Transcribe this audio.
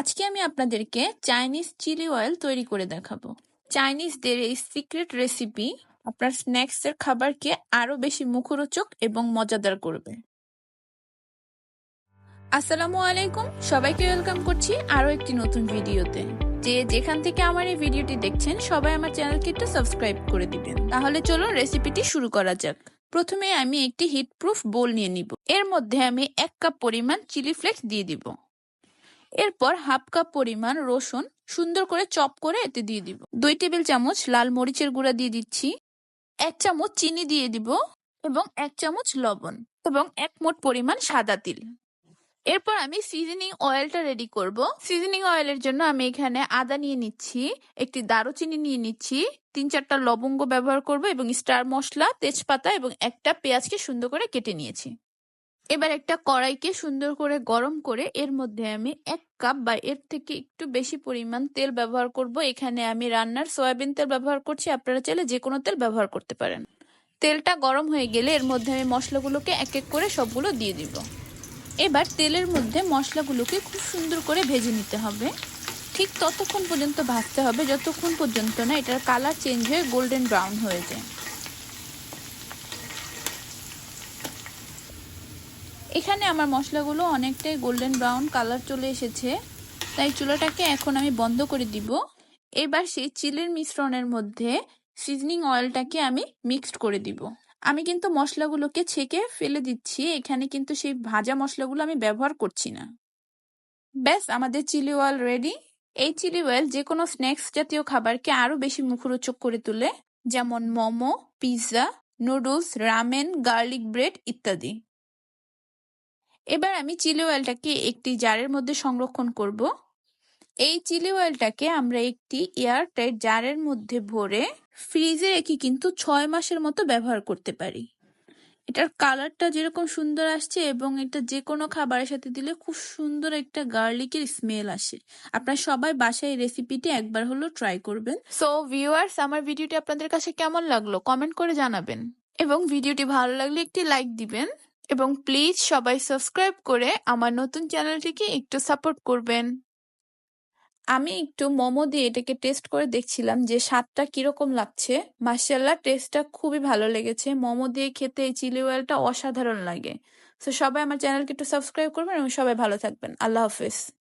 আজকে আমি আপনাদেরকে চাইনিজ চিলি অয়েল তৈরি করে দেখাবো। চাইনিজদের এই সিক্রেট রেসিপি আপনার স্ন্যাক্সের খাবারকে আরও বেশি মুখরোচক এবং মজাদার করবে। আসসালামু আলাইকুম, সবাইকে ওয়েলকাম করছি আরও একটি নতুন ভিডিওতে। যে যেখান থেকে আমার এই ভিডিওটি দেখছেন, সবাই আমার চ্যানেলকে একটু সাবস্ক্রাইব করে দিবেন। তাহলে চলুন রেসিপিটি শুরু করা যাক। প্রথমে আমি একটি হিট প্রুফ বোল নিয়ে নিব। এর মধ্যে আমি এক কাপ পরিমাণ চিলি ফ্লেক্স দিয়ে দিব। এরপর হাফ কাপ পরিমাণ রসুন সুন্দর করে চপ করে এতে দিয়ে দিব। দুই টেবিল চামচ লাল মরিচের গুঁড়া দিয়ে দিচ্ছি। এক চামচ চিনি দিয়ে দিব এবং এক চামচ লবণ এবং এক মোট পরিমাণ সাদা তিল। এরপর আমি সিজনিং অয়েলটা রেডি করব। সিজনিং অয়েলের জন্য আমি এখানে আদা নিয়ে নিচ্ছি, একটি দারুচিনি নিয়ে নিচ্ছি, তিন চারটা লবঙ্গ ব্যবহার করব এবং স্টার মশলা, তেজপাতা এবং একটা পেঁয়াজকে সুন্দর করে কেটে নিয়েছি। এবার একটা কড়াইকে সুন্দর করে গরম করে এর মধ্যে আমি এক কাপ বা এর থেকে একটু বেশি পরিমাণ তেল ব্যবহার করব। এখানে আমি রান্নার সয়াবিন তেল ব্যবহার করছি। আপনারা চাইলে যে কোনো তেল ব্যবহার করতে পারেন। তেলটা গরম হয়ে গেলে এর মধ্যে আমি মশলাগুলোকে এক এক করে সবগুলো দিয়ে দিব। এবার তেলের মধ্যে মশলাগুলোকে খুব সুন্দর করে ভেজে নিতে হবে। ঠিক ততক্ষণ পর্যন্ত ভাজতে হবে। যতক্ষণ পর্যন্ত না এটার কালার চেঞ্জ হয়ে গোল্ডেন ব্রাউন হয়ে যায়। এখানে আমার মশলাগুলো অনেকটাই গোল্ডেন ব্রাউন কালার চলে এসেছে, তাই চুলাটাকে এখন আমি বন্ধ করে দিব। এবার সেই চিলের মিশ্রণের মধ্যে সিজনিং অয়েলটাকে আমি মিক্সড করে দিব। আমি কিন্তু মশলাগুলোকে ছেঁকে ফেলে দিচ্ছি, এখানে কিন্তু সেই ভাজা মশলাগুলো আমি ব্যবহার করছি না। ব্যাস, আমাদের চিলি অয়েল রেডি এই চিলি অয়েল যে কোনো স্ন্যাক্স জাতীয় খাবারকে আরও বেশি মুখরোচক করে তোলে, যেমন momo pizza noodles ramen garlic bread ইত্যাদি। এবার আমি চিলি অয়েলটাকে একটি জারের মধ্যে সংরক্ষণ করব। এই চিলি অয়েলটাকে আমরা একটি এয়ারটাইট জারের মধ্যে ভরে ফ্রিজে রেখে কিন্তু ছয় মাসের মতো ব্যবহার করতে পারি। এটার কালারটা যেরকম সুন্দর আসছে এবং এটা যে কোনো খাবারের সাথে দিলে খুব সুন্দর একটা গার্লিকের স্মেল আসে। আপনার সবাই বাসায় রেসিপিটি একবার হলো ট্রাই করবেন। সো ভিউয়ার্স আমার ভিডিওটি আপনাদের কাছে কেমন লাগল? কমেন্ট করে জানাবেন। এবং ভিডিওটি ভালো লাগলে একটি লাইক দিবেন। এবং প্লিজ সবাই সাবস্ক্রাইব করে আমার নতুন চ্যানেলটিকে একটু সাপোর্ট করবেন। আমি একটু মোমো দিয়ে এটাকে টেস্ট করে দেখছিলাম যে স্বাদটা কীরকম লাগছে। মার্শাল্লাহ টেস্টটা খুবই ভালো লেগেছে। মোমো দিয়ে খেতে এই চিলি অয়েলটা অসাধারণ লাগে। সো সবাই আমার চ্যানেলকে একটু সাবস্ক্রাইব করবেন এবং সবাই ভালো থাকবেন। আল্লাহ হাফিজ।